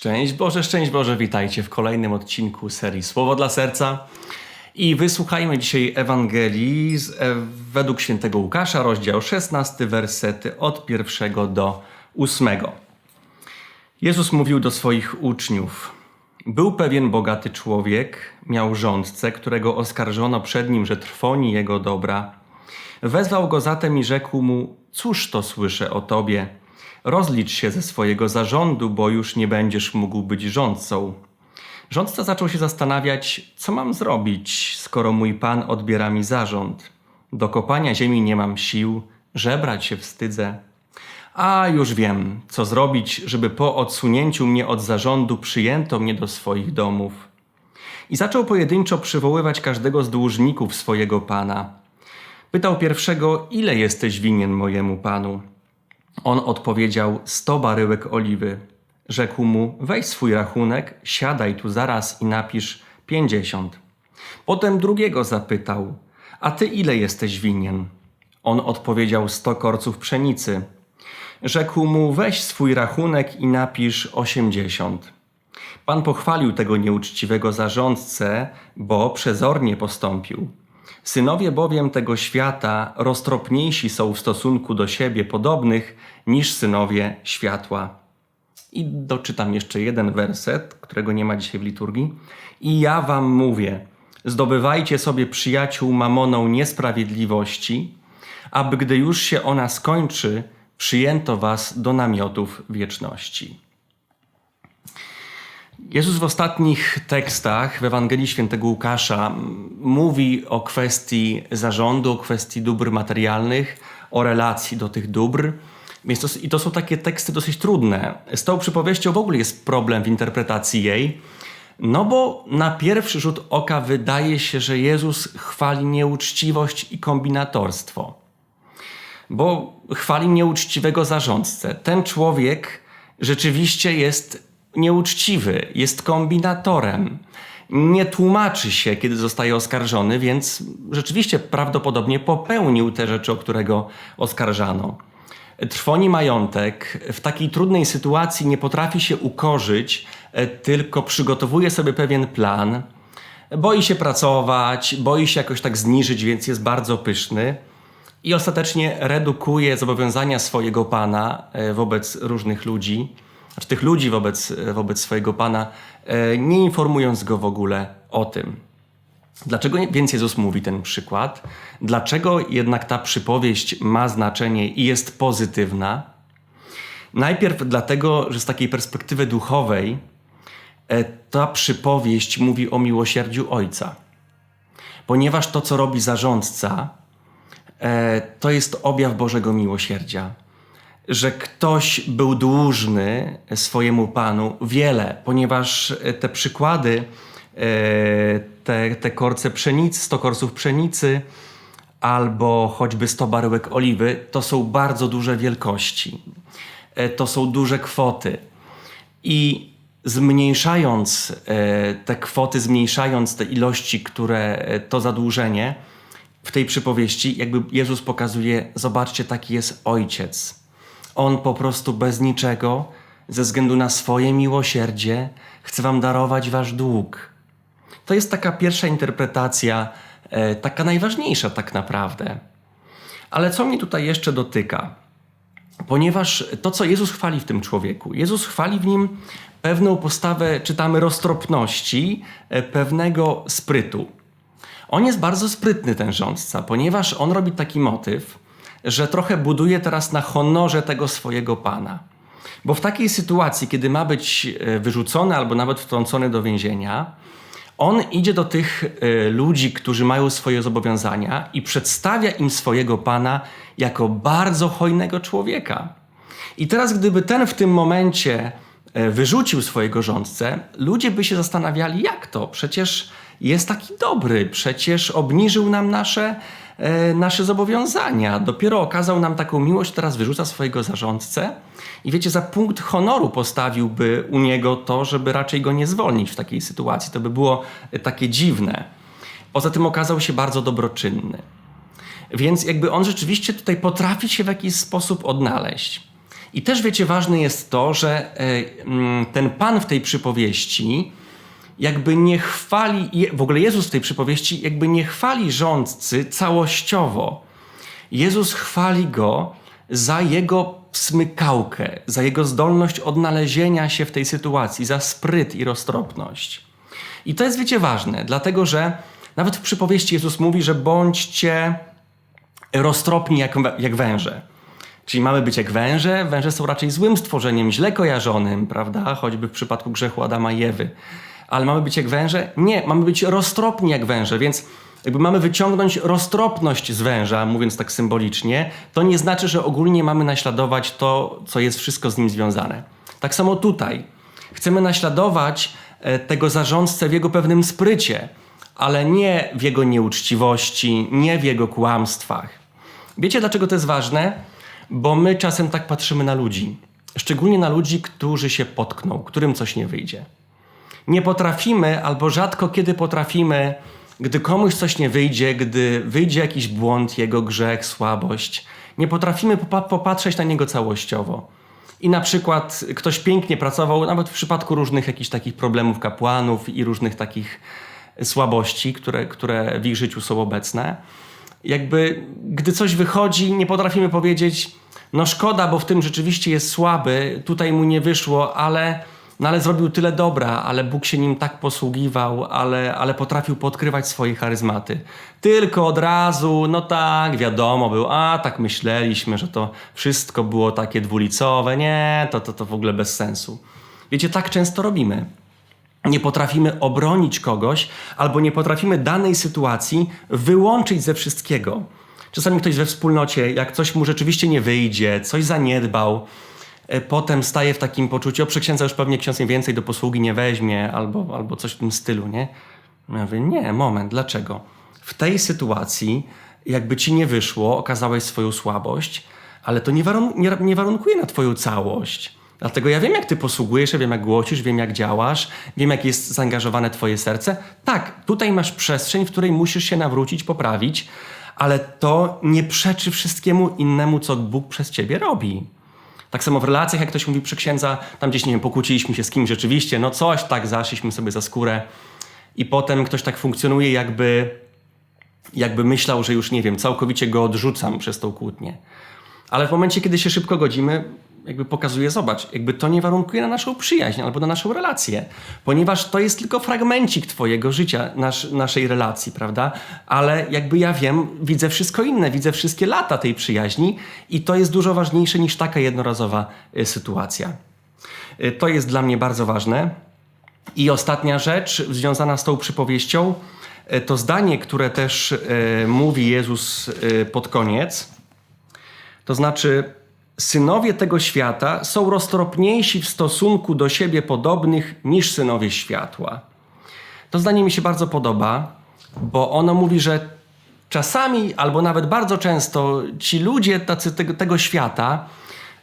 Szczęść Boże, szczęść Boże, witajcie w kolejnym odcinku serii Słowo dla Serca. I wysłuchajmy dzisiaj Ewangelii z, e, według świętego Łukasza, rozdział 16, wersety od pierwszego do ósmego. Jezus mówił do swoich uczniów. Był pewien bogaty człowiek, miał rządcę, którego oskarżono przed nim, że trwoni jego dobra. Wezwał go zatem i rzekł mu: Cóż to słyszę o tobie? Rozlicz się ze swojego zarządu, bo już nie będziesz mógł być rządcą. Rządca zaczął się zastanawiać, co mam zrobić, skoro mój pan odbiera mi zarząd. Do kopania ziemi nie mam sił, żebrać się wstydzę. A już wiem, co zrobić, żeby po odsunięciu mnie od zarządu przyjęto mnie do swoich domów. I zaczął pojedynczo przywoływać każdego z dłużników swojego pana. Pytał pierwszego, ile jesteś winien mojemu panu? On odpowiedział: Sto baryłek oliwy. Rzekł mu: Weź swój rachunek, siadaj tu zaraz i napisz pięćdziesiąt. Potem drugiego zapytał: A ty ile jesteś winien? On odpowiedział: Sto korców pszenicy. Rzekł mu: Weź swój rachunek i napisz osiemdziesiąt. Pan pochwalił tego nieuczciwego zarządcę, bo przezornie postąpił. Synowie bowiem tego świata roztropniejsi są w stosunku do siebie podobnych niż synowie światła. I doczytam jeszcze jeden werset, którego nie ma dzisiaj w liturgii. I ja wam mówię, zdobywajcie sobie przyjaciół mamoną niesprawiedliwości, aby gdy już się ona skończy, przyjęto was do namiotów wieczności. Jezus w ostatnich tekstach w Ewangelii Świętego Łukasza mówi o kwestii zarządu, o kwestii dóbr materialnych, o relacji do tych dóbr. Więc to, I to są takie teksty dosyć trudne. Z tą przypowieścią w ogóle jest problem w interpretacji jej, no bo na pierwszy rzut oka wydaje się, że Jezus chwali nieuczciwość i kombinatorstwo. Bo chwali nieuczciwego zarządcę. Ten człowiek rzeczywiście jest nieuczciwy, jest kombinatorem. Nie tłumaczy się, kiedy zostaje oskarżony, więc rzeczywiście prawdopodobnie popełnił te rzeczy, o którego oskarżano. Trwoni majątek, w takiej trudnej sytuacji nie potrafi się ukorzyć, e, tylko przygotowuje sobie pewien plan. Boi się pracować, boi się jakoś tak zniżyć, więc jest bardzo pyszny i ostatecznie redukuje zobowiązania swojego pana e, wobec różnych ludzi znaczy tych ludzi wobec, wobec swojego Pana, e, nie informując go w ogóle o tym. Dlaczego więc Jezus mówi ten przykład? Dlaczego jednak ta przypowieść ma znaczenie i jest pozytywna? Najpierw dlatego, że z takiej perspektywy duchowej e, ta przypowieść mówi o miłosierdziu Ojca. Ponieważ to, co robi zarządca, e, to jest objaw Bożego miłosierdzia że ktoś był dłużny swojemu panu wiele, ponieważ te przykłady, e, te, te korce pszenicy, 100 korców pszenicy, albo choćby 100 baryłek oliwy, to są bardzo duże wielkości. E, to są duże kwoty. I zmniejszając e, te kwoty, zmniejszając te ilości, które to zadłużenie, w tej przypowieści, jakby Jezus pokazuje: Zobaczcie, taki jest ojciec on po prostu bez niczego, ze względu na swoje miłosierdzie, chce Wam darować Wasz dług. To jest taka pierwsza interpretacja, e, taka najważniejsza tak naprawdę. Ale co mnie tutaj jeszcze dotyka? Ponieważ to, co Jezus chwali w tym człowieku, Jezus chwali w nim pewną postawę, czytamy, roztropności, e, pewnego sprytu. On jest bardzo sprytny, ten rządca, ponieważ on robi taki motyw, że trochę buduje teraz na honorze tego swojego pana. Bo w takiej sytuacji, kiedy ma być e, wyrzucony albo nawet wtrącony do więzienia, on idzie do tych e, ludzi, którzy mają swoje zobowiązania i przedstawia im swojego pana jako bardzo hojnego człowieka. I teraz, gdyby ten w tym momencie e, wyrzucił swojego rządcę, ludzie by się zastanawiali, jak to? Przecież jest taki dobry, przecież obniżył nam nasze nasze zobowiązania. Dopiero okazał nam taką miłość, teraz wyrzuca swojego zarządcę i wiecie, za punkt honoru postawiłby u niego to, żeby raczej go nie zwolnić w takiej sytuacji. To by było e, takie dziwne. Poza tym okazał się bardzo dobroczynny. Więc jakby on rzeczywiście tutaj potrafi się w jakiś sposób odnaleźć. I też wiecie, ważne jest to, że e, mm, ten Pan w tej przypowieści jakby nie chwali, w ogóle Jezus w tej przypowieści jakby nie chwali rządcy całościowo. Jezus chwali go za jego smykałkę, za jego zdolność odnalezienia się w tej sytuacji, za spryt i roztropność. I to jest, wiecie, ważne, dlatego że nawet w przypowieści Jezus mówi, że bądźcie roztropni jak, jak węże. Czyli mamy być jak węże. Węże są raczej złym stworzeniem, źle kojarzonym, prawda? Choćby w przypadku grzechu Adama i Ewy. Ale mamy być jak węże? Nie, mamy być roztropni jak węże, więc jakby mamy wyciągnąć roztropność z węża, mówiąc tak symbolicznie, to nie znaczy, że ogólnie mamy naśladować to, co jest wszystko z nim związane. Tak samo tutaj. Chcemy naśladować e, tego zarządcę w jego pewnym sprycie, ale nie w jego nieuczciwości, nie w jego kłamstwach. Wiecie, dlaczego to jest ważne? Bo my czasem tak patrzymy na ludzi, szczególnie na ludzi, którzy się potkną, którym coś nie wyjdzie. Nie potrafimy, albo rzadko kiedy potrafimy, gdy komuś coś nie wyjdzie, gdy wyjdzie jakiś błąd, jego grzech, słabość, nie potrafimy popatrzeć na niego całościowo. I na przykład ktoś pięknie pracował, nawet w przypadku różnych jakichś takich problemów kapłanów i różnych takich słabości, które, które w ich życiu są obecne. Jakby, gdy coś wychodzi, nie potrafimy powiedzieć, no szkoda, bo w tym rzeczywiście jest słaby, tutaj mu nie wyszło, ale, no ale zrobił tyle dobra, ale Bóg się nim tak posługiwał, ale, ale potrafił podkrywać swoje charyzmaty. Tylko od razu, no tak, wiadomo był, a tak myśleliśmy, że to wszystko było takie dwulicowe, nie, to, to, to w ogóle bez sensu. Wiecie, tak często robimy nie potrafimy obronić kogoś, albo nie potrafimy danej sytuacji wyłączyć ze wszystkiego. Czasami ktoś we wspólnocie, jak coś mu rzeczywiście nie wyjdzie, coś zaniedbał, potem staje w takim poczuciu, o przeksiędza już pewnie ksiądz więcej do posługi nie weźmie, albo, albo coś w tym stylu, nie? Ja mówię, nie, moment, dlaczego? W tej sytuacji, jakby ci nie wyszło, okazałeś swoją słabość, ale to nie, warun nie, nie warunkuje na twoją całość. Dlatego ja wiem, jak ty posługujesz, ja wiem, jak głosisz, wiem, jak działasz, wiem, jak jest zaangażowane twoje serce. Tak, tutaj masz przestrzeń, w której musisz się nawrócić, poprawić, ale to nie przeczy wszystkiemu innemu, co Bóg przez ciebie robi. Tak samo w relacjach, jak ktoś mówi przy księdza, tam gdzieś, nie wiem, pokłóciliśmy się z kimś rzeczywiście, no coś tak, zaszliśmy sobie za skórę i potem ktoś tak funkcjonuje, jakby, jakby myślał, że już, nie wiem, całkowicie go odrzucam przez tą kłótnię. Ale w momencie, kiedy się szybko godzimy, jakby pokazuje, zobacz, jakby to nie warunkuje na naszą przyjaźń albo na naszą relację, ponieważ to jest tylko fragmencik twojego życia, nasz, naszej relacji, prawda? Ale jakby ja wiem, widzę wszystko inne, widzę wszystkie lata tej przyjaźni i to jest dużo ważniejsze niż taka jednorazowa y, sytuacja. Y, to jest dla mnie bardzo ważne. I ostatnia rzecz związana z tą przypowieścią, y, to zdanie, które też mówi Jezus pod koniec, to znaczy synowie tego świata są roztropniejsi w stosunku do siebie podobnych niż synowie światła. To zdanie mi się bardzo podoba, bo ono mówi, że czasami albo nawet bardzo często ci ludzie tacy tego, tego świata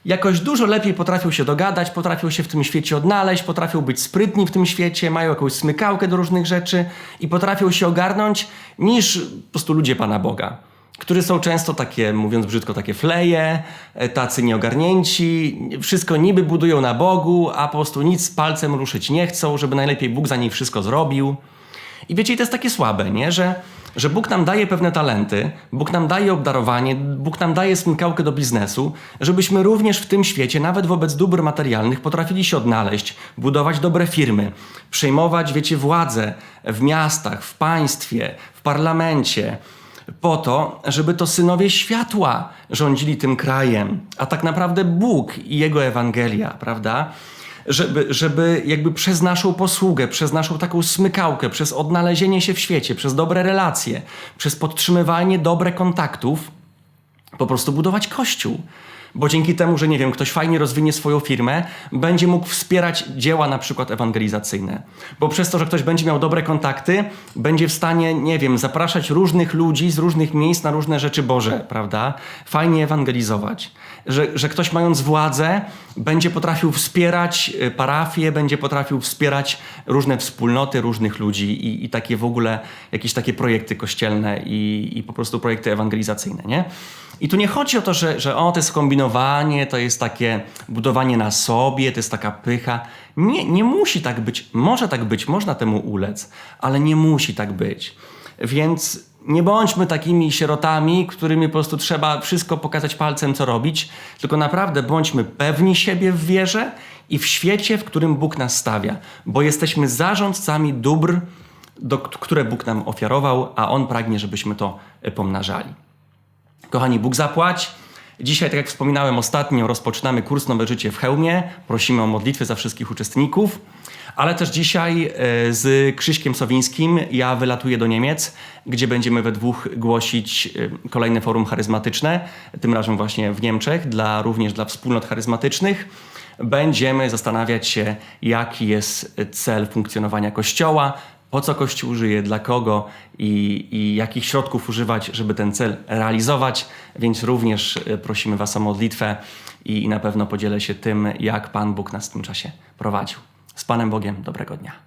jakoś dużo lepiej potrafią się dogadać, potrafią się w tym świecie odnaleźć, potrafią być sprytni w tym świecie, mają jakąś smykałkę do różnych rzeczy i potrafią się ogarnąć niż po prostu ludzie Pana Boga które są często takie, mówiąc brzydko, takie fleje, e, tacy nieogarnięci, wszystko niby budują na Bogu, a po prostu nic palcem ruszyć nie chcą, żeby najlepiej Bóg za nich wszystko zrobił. I wiecie, to jest takie słabe, nie? Że, że Bóg nam daje pewne talenty, Bóg nam daje obdarowanie, Bóg nam daje smykałkę do biznesu, żebyśmy również w tym świecie, nawet wobec dóbr materialnych, potrafili się odnaleźć, budować dobre firmy, przejmować, wiecie, władzę w miastach, w państwie, w parlamencie, po to, żeby to synowie światła rządzili tym krajem, a tak naprawdę Bóg i Jego Ewangelia, prawda? Żeby, żeby jakby przez naszą posługę, przez naszą taką smykałkę, przez odnalezienie się w świecie, przez dobre relacje, przez podtrzymywanie dobre kontaktów, po prostu budować Kościół bo dzięki temu, że nie wiem, ktoś fajnie rozwinie swoją firmę, będzie mógł wspierać dzieła na przykład ewangelizacyjne. Bo przez to, że ktoś będzie miał dobre kontakty, będzie w stanie, nie wiem, zapraszać różnych ludzi z różnych miejsc na różne rzeczy Boże, prawda? Fajnie ewangelizować. Że, że ktoś mając władzę, będzie potrafił wspierać y, parafię, będzie potrafił wspierać różne wspólnoty różnych ludzi i, i takie w ogóle jakieś takie projekty kościelne i, i po prostu projekty ewangelizacyjne, nie? I tu nie chodzi o to, że, że to jest to jest takie budowanie na sobie, to jest taka pycha. Nie, nie musi tak być. Może tak być, można temu ulec, ale nie musi tak być. Więc nie bądźmy takimi sierotami, którymi po prostu trzeba wszystko pokazać palcem, co robić, tylko naprawdę bądźmy pewni siebie w wierze i w świecie, w którym Bóg nas stawia, bo jesteśmy zarządcami dóbr, do, które Bóg nam ofiarował, a On pragnie, żebyśmy to pomnażali. Kochani, Bóg zapłać. Dzisiaj, tak jak wspominałem ostatnio, rozpoczynamy kurs Nowe Życie w Chełmie. Prosimy o modlitwę za wszystkich uczestników. Ale też dzisiaj e, z Krzyśkiem Sowińskim ja wylatuję do Niemiec, gdzie będziemy we dwóch głosić e, kolejne forum charyzmatyczne, tym razem właśnie w Niemczech, dla, również dla wspólnot charyzmatycznych. Będziemy zastanawiać się, jaki jest cel funkcjonowania Kościoła, po co Kościół żyje, dla kogo i, i jakich środków używać, żeby ten cel realizować. Więc również e, prosimy Was o modlitwę i, i na pewno podzielę się tym, jak Pan Bóg nas w tym czasie prowadził. Z Panem Bogiem, dobrego dnia.